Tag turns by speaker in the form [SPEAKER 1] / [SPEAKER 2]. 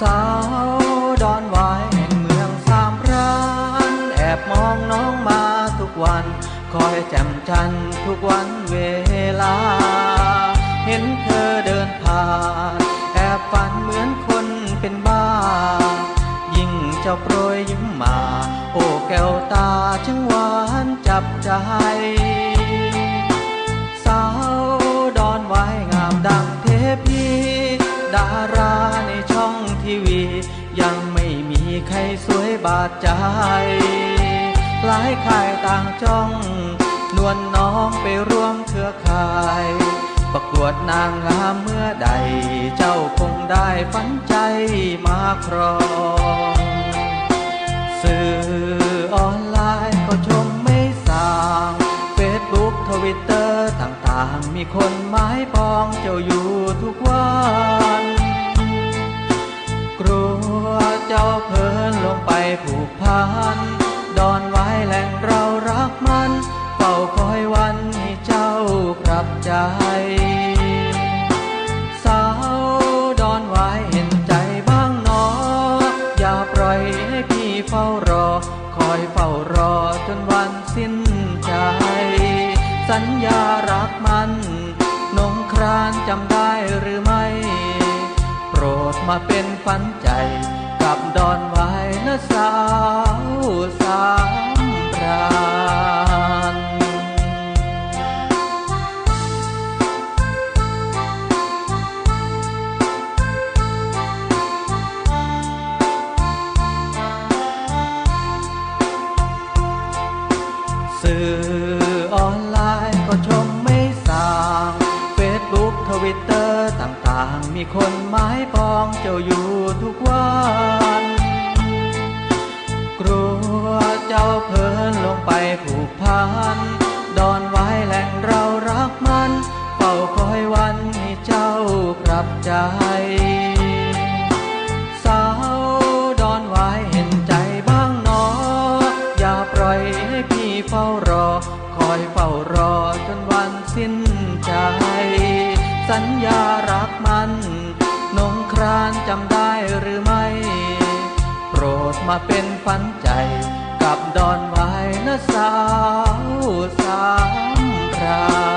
[SPEAKER 1] สาวดอนวายแห่งเมืองสามพรานแอบมองน้องมาทุกวัน คอยแจ่มจันทุกวันเวลา เห็นเธอเดินผ่านแอบฝันเหมือนคนเป็นบ้า ยิ่งเจ้าโปรยยิ้มมา โอ้แก้วตาช่างหวานจับใจ บาดใจ หลายค่ายต่างจ้อง นวลน้องไปร่วมเครือข่าย ประกวดนางงามเมื่อใด เจ้าคงได้ฝันใจมาครอง สื่อออนไลน์ก็ชมไม่สางเฟซบุ๊กทวิตเตอร์ต่างๆ มีคนหมายปองเจ้าอยู่ทุกวัน กลัวเจ้าเพลินลงไป ผูกพัน ดอนไว้แหล่งเรารักมันเฝ้าคอยวันให้เจ้ากลับใจ สาวดอนไว้เห็นใจบ้างหนอ อย่าปล่อยให้พี่เฝ้ารอ คอยเฝ้ารอจนวันสิ้นใจ สัญญารักมันนงครานจำได้หรือไม่ โปรดมาเป็นฝันใจ กับดอนไว้นะสาวสามพรานสื่ออางมีคนหมายปองเจ้าอยู่ทุกวันกลัวเจ้าเพลินลงไปผูกพัน ดอนไว้แหล่งเรารักมันเฝ้าคอยวันให้เจ้ากลับใจสาวดอนไว้เห็นใจบ้างหนอ อย่าปล่อยให้พี่เฝ้ารอ คอยเฝ้ารอจนวันสิ้นใจ สัญญารักมัน มาเป็นฝันใจกับดอนไว้นะสาวสามครา